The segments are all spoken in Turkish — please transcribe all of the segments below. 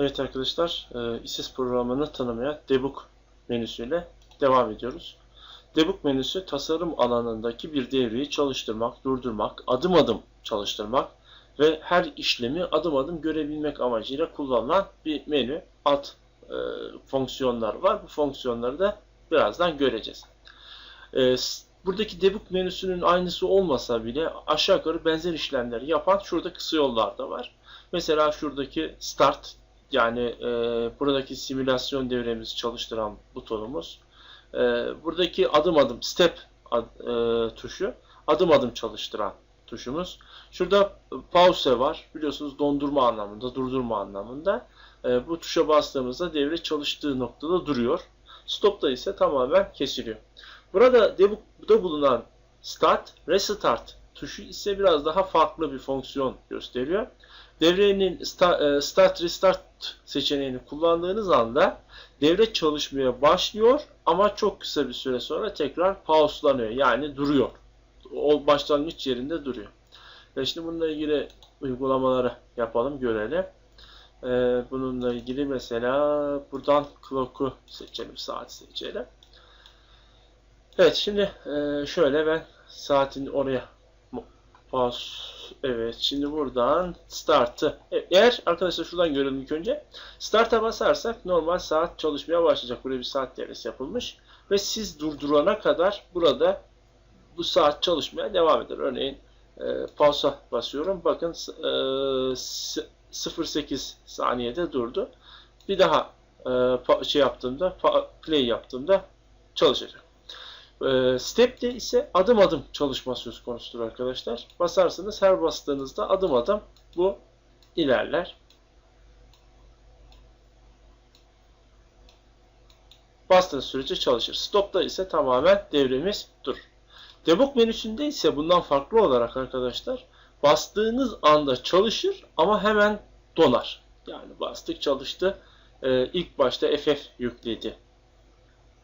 Evet arkadaşlar, e, ISIS programını tanımaya debug menüsüyle devam ediyoruz. Debug menüsü tasarım alanındaki bir devreyi çalıştırmak, durdurmak, adım adım çalıştırmak ve her işlemi adım adım görebilmek amacıyla kullanılan bir menü. Alt e, fonksiyonlar var. Bu fonksiyonları da birazdan göreceğiz. E, buradaki debug menüsünün aynısı olmasa bile aşağı yukarı benzer işlemleri yapan şurada kısa yollar da var. Mesela şuradaki start yani e, buradaki simülasyon devremizi çalıştıran butonumuz. E, buradaki adım adım step ad, e, tuşu adım adım çalıştıran tuşumuz. Şurada pause var. Biliyorsunuz dondurma anlamında, durdurma anlamında. E, bu tuşa bastığımızda devre çalıştığı noktada duruyor. Stop'ta ise tamamen kesiliyor. Burada debug'da bulunan start, restart tuşu ise biraz daha farklı bir fonksiyon gösteriyor. Devrenin e, start restart seçeneğini kullandığınız anda devre çalışmaya başlıyor ama çok kısa bir süre sonra tekrar pauselanıyor. Yani duruyor. O başlangıç yerinde duruyor. Ve şimdi bununla ilgili uygulamaları yapalım, görelim. Ee, bununla ilgili mesela buradan clock'u seçelim, saat seçelim. Evet, şimdi e, şöyle ben saatin oraya pause Evet şimdi buradan start'ı e, eğer arkadaşlar şuradan görelim ilk önce start'a basarsak normal saat çalışmaya başlayacak. Buraya bir saat devresi yapılmış ve siz durdurana kadar burada bu saat çalışmaya devam eder. Örneğin e, pausa basıyorum. Bakın e, 08 saniyede durdu. Bir daha e, şey yaptığımda play yaptığımda çalışacak. E, Step'te ise adım adım çalışma söz konusudur arkadaşlar. Basarsanız her bastığınızda adım adım bu ilerler. Bastığınız sürece çalışır. Stop'ta ise tamamen devremiz durur. Debug menüsünde ise bundan farklı olarak arkadaşlar bastığınız anda çalışır ama hemen donar. Yani bastık çalıştı. Ee, ilk başta FF yükledi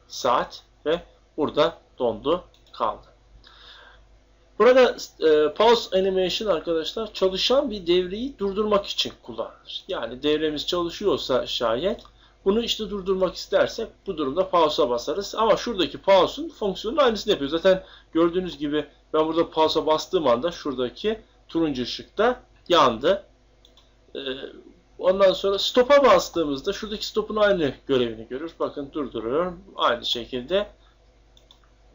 saat ve burada dondu kaldı. Burada e, pause animation arkadaşlar çalışan bir devreyi durdurmak için kullanılır. Yani devremiz çalışıyorsa şayet bunu işte durdurmak istersek bu durumda pause'a basarız. Ama şuradaki pause'un fonksiyonun aynısını yapıyor. Zaten gördüğünüz gibi ben burada pause'a bastığım anda şuradaki turuncu ışıkta yandı. Ee, ondan sonra stop'a bastığımızda şuradaki stop'un aynı görevini görür. Bakın durduruyorum. Aynı şekilde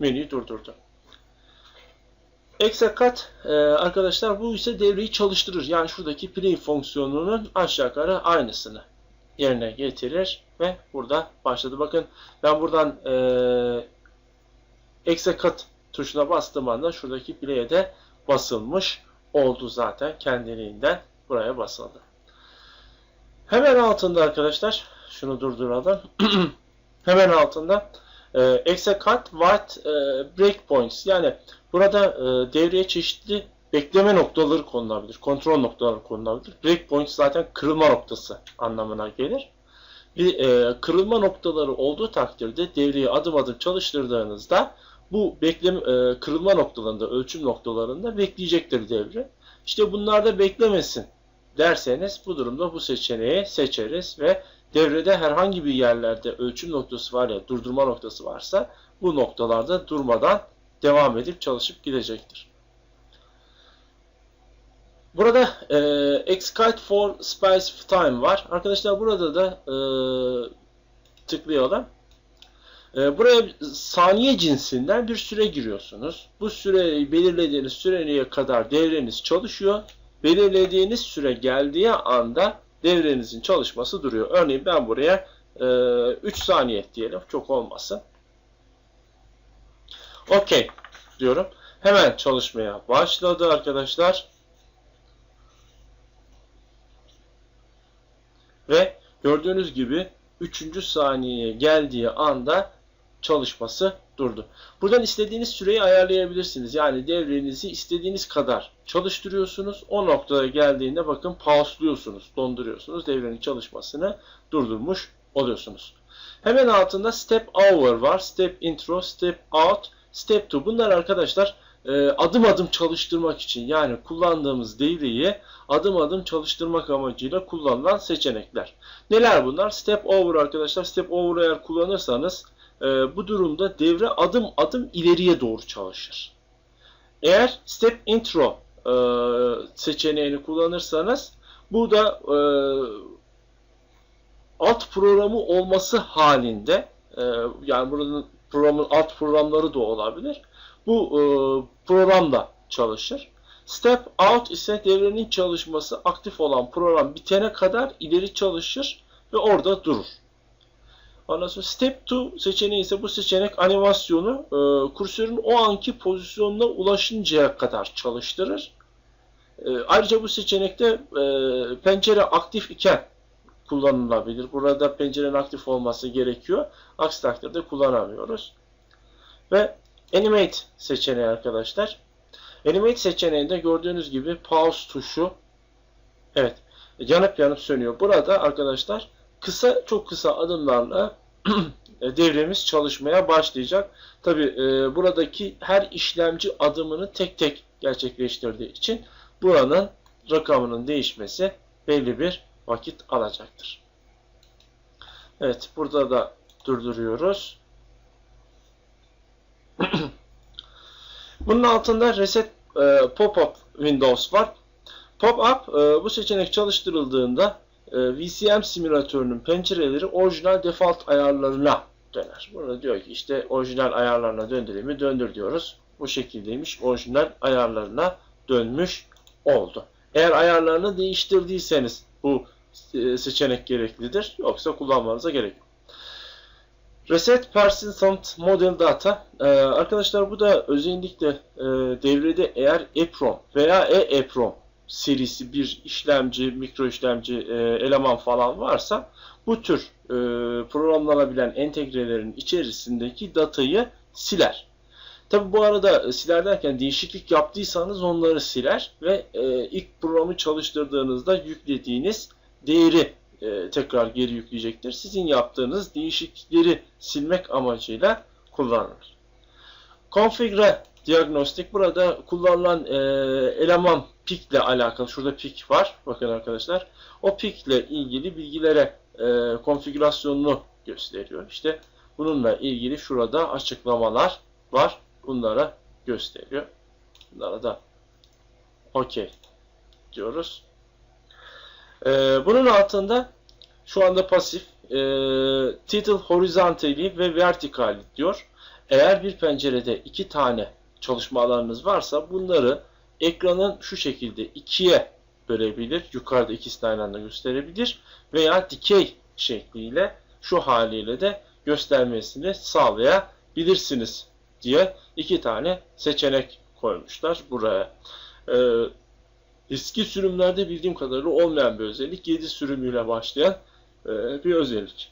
menüyü durdurdu. Exe kat e, arkadaşlar bu ise devreyi çalıştırır. Yani şuradaki play fonksiyonunun aşağı yukarı aynısını yerine getirir ve burada başladı. Bakın ben buradan e, exe kat tuşuna bastığım anda şuradaki play'e de basılmış oldu zaten kendiliğinden buraya basıldı. Hemen altında arkadaşlar şunu durduralım. Hemen altında e, exe cut white e, breakpoints yani burada e, devreye çeşitli bekleme noktaları konulabilir. Kontrol noktaları konulabilir. Breakpoint zaten kırılma noktası anlamına gelir. Bir e, kırılma noktaları olduğu takdirde devreyi adım adım çalıştırdığınızda bu bekleme e, kırılma noktalarında, ölçüm noktalarında bekleyecektir devre. İşte bunlarda beklemesin derseniz bu durumda bu seçeneği seçeriz ve devrede herhangi bir yerlerde ölçüm noktası var ya durdurma noktası varsa bu noktalarda durmadan devam edip çalışıp gidecektir. Burada e, excite for space time var. Arkadaşlar burada da e, tıklayalım. E, buraya saniye cinsinden bir süre giriyorsunuz. Bu süreyi belirlediğiniz süreye kadar devreniz çalışıyor. Belirlediğiniz süre geldiği anda devrenizin çalışması duruyor. Örneğin ben buraya e, 3 saniye diyelim. Çok olmasın. OK diyorum. Hemen çalışmaya başladı arkadaşlar. Ve gördüğünüz gibi 3. saniyeye geldiği anda çalışması durdu. Buradan istediğiniz süreyi ayarlayabilirsiniz. Yani devrenizi istediğiniz kadar çalıştırıyorsunuz. O noktaya geldiğinde bakın pausluyorsunuz, donduruyorsunuz. Devrenin çalışmasını durdurmuş oluyorsunuz. Hemen altında step over var. Step intro, step out, step to. Bunlar arkadaşlar e, adım adım çalıştırmak için yani kullandığımız devreyi adım adım çalıştırmak amacıyla kullanılan seçenekler. Neler bunlar? Step over arkadaşlar. Step over eğer kullanırsanız e, bu durumda devre adım adım ileriye doğru çalışır. Eğer step intro e, seçeneğini kullanırsanız bu da e, alt programı olması halinde e, yani buranın programın alt programları da olabilir. Bu e, programda çalışır. Step out ise devrenin çalışması aktif olan program bitene kadar ileri çalışır ve orada durur. Ondan sonra Step 2 seçeneği ise bu seçenek animasyonu e, kursörün o anki pozisyonuna ulaşıncaya kadar çalıştırır. E, ayrıca bu seçenekte e, pencere aktif iken kullanılabilir. Burada pencerenin aktif olması gerekiyor. Aksi takdirde kullanamıyoruz. Ve Animate seçeneği arkadaşlar. Animate seçeneğinde gördüğünüz gibi pause tuşu evet yanıp yanıp sönüyor. Burada arkadaşlar kısa çok kısa adımlarla devremiz çalışmaya başlayacak. Tabi e, buradaki her işlemci adımını tek tek gerçekleştirdiği için buranın rakamının değişmesi belli bir vakit alacaktır. Evet burada da durduruyoruz. Bunun altında Reset e, Pop-up Windows var. Pop-up e, bu seçenek çalıştırıldığında e, VCM simülatörünün pencereleri orijinal default ayarlarına döner. Burada diyor ki işte orijinal ayarlarına döndüreyim? Döndür diyoruz. Bu şekildeymiş. Orijinal ayarlarına dönmüş oldu. Eğer ayarlarını değiştirdiyseniz bu e, seçenek gereklidir. Yoksa kullanmanıza gerek yok. Reset Persistent Model Data. Ee, arkadaşlar bu da özellikle e, devrede eğer EPROM veya EEPROM serisi bir işlemci, mikro işlemci, e, eleman falan varsa bu tür e, programlanabilen entegrelerin içerisindeki datayı siler. Tabi bu arada siler derken değişiklik yaptıysanız onları siler ve e, ilk programı çalıştırdığınızda yüklediğiniz değeri e, tekrar geri yükleyecektir. Sizin yaptığınız değişiklikleri silmek amacıyla kullanılır. Configure Diagnostik burada kullanılan e, eleman pik ile alakalı. Şurada pik var. Bakın arkadaşlar. O pik ile ilgili bilgilere e, konfigürasyonunu gösteriyor. İşte bununla ilgili şurada açıklamalar var. Bunlara gösteriyor. Bunlara da OK diyoruz. Ee, bunun altında şu anda pasif e, title horizontally ve vertical diyor. Eğer bir pencerede iki tane çalışma alanınız varsa bunları ekranın şu şekilde ikiye bölebilir. Yukarıda ikisini aynı anda gösterebilir. Veya dikey şekliyle şu haliyle de göstermesini sağlayabilirsiniz diye iki tane seçenek koymuşlar buraya. Ee, Eski sürümlerde bildiğim kadarıyla olmayan bir özellik. 7 sürümüyle başlayan e, bir özellik.